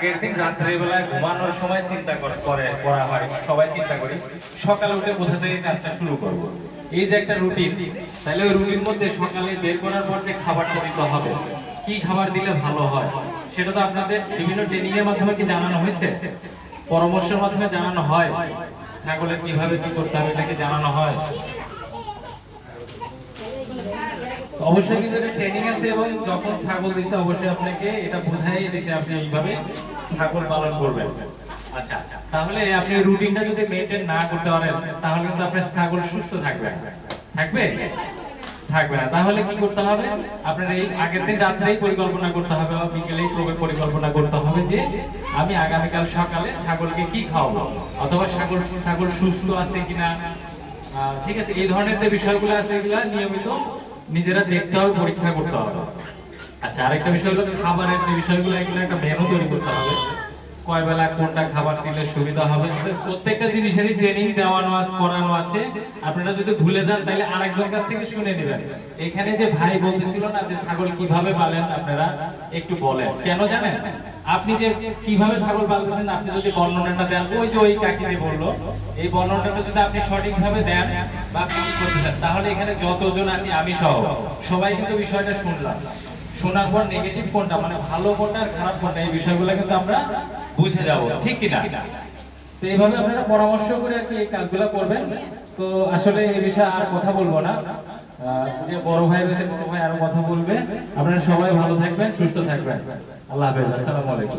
আগের দিন রাত্রেবেলায় ঘুমানোর সময় চিন্তা করে- করে হয়। সবাই চিন্তা করি, সকালে উঠে কোথা থেকে কাজটা শুরু করব। এই যে একটা রুটিন, তাহলে ওই রুটিন মধ্যে সকালে বের করার পর যে খাবারটা দিতে হবে, কি খাবার দিলে ভালো হয়, সেটা তো আপনাদের বিভিন্ন ট্রেনিং এর মাধ্যমে কি জানানো হয়েছে? পরামর্শের মাধ্যমে জানানো হয়। ছাগলের কীভাবে কি করতে হবে এটাকে জানানো হয়? অবশ্যই কিন্তু এটা ট্রেনিং আছে এবং যখন ছাগল দিছে, অবশ্যই আপনাকে এটা বুঝাই দিছে আপনি এইভাবে ছাগল পালন করবেন। আচ্ছা তাহলে আপনি রুটিনটা যদি মেনটেন না করতে পারেন, তাহলে কিন্তু আপনার ছাগল সুস্থ থাকবে। থাকবে? থাকবে না। তাহলে কি করতে হবে? আপনার এই আগের দিন রাত্রেই পরিকল্পনা করতে হবে বা বিকেলেই পরিকল্পনা করতে হবে যে, আমি আগামীকাল সকালে ছাগলকে কি খাওয়াবো? অথবা ছাগল ছাগল সুস্থ আছে কিনা? ঠিক আছে, এই ধরনের যে বিষয়গুলো আছে, এগুলো নিয়মিত নিজেরা দেখতে হবে, পরীক্ষা করতে হবে। আচ্ছা আরেকটা বিষয় হলো খাবারের যে বিষয়গুলো, এগুলো একটা মেনু তৈরি করতে হবে। কয় বেলা কোনটা খাবার দিলে সুবিধা হবে? প্রত্যেকটা জিনিসেরই ট্রেনিং দেওয়ানো আছে করানো আছে। আপনারা যদি ভুলে যান, তাহলে আরেকজন কাছ থেকে শুনে নেবেন। এখানে যে ভাই বলতেছিল না যে ছাগল কীভাবে পালেন, আপনারা একটু বলেন। কেন জানেন? আপনি যে কীভাবে ছাগল পালতেছেন, আপনি যদি বর্ণনাটা দেন, ওই যে ওই কাকি যে বলল, এই বর্ণনাটা যদি আপনি সঠিকভাবে দেন বা আপনি কি করতেছেন তাহলে এখানে যতজন আছি আমি সহ, সবাই কিন্তু বিষয়টা শুনলাম। শোনার পর নেগেটিভ কোনটা? মানে ভালো কোনটা আর খারাপ কোনটা? এই বিষয়গুলো কিন্তু আমরা বুঝে যাব, ঠিক কিনা? তো এইভাবে আপনারা পরামর্শ করে আর কি এই কাজগুলো করবেন। তো আসলে এই বিষয়ে আর কথা বলব না। যে বড় ভাই রয়েছে, বড় ভাই আরও কথা বলবে। আপনারা সবাই ভালো থাকবেন, সুস্থ থাকবেন। আল্লাহ হাফেজ, আসসালামু আলাইকুম।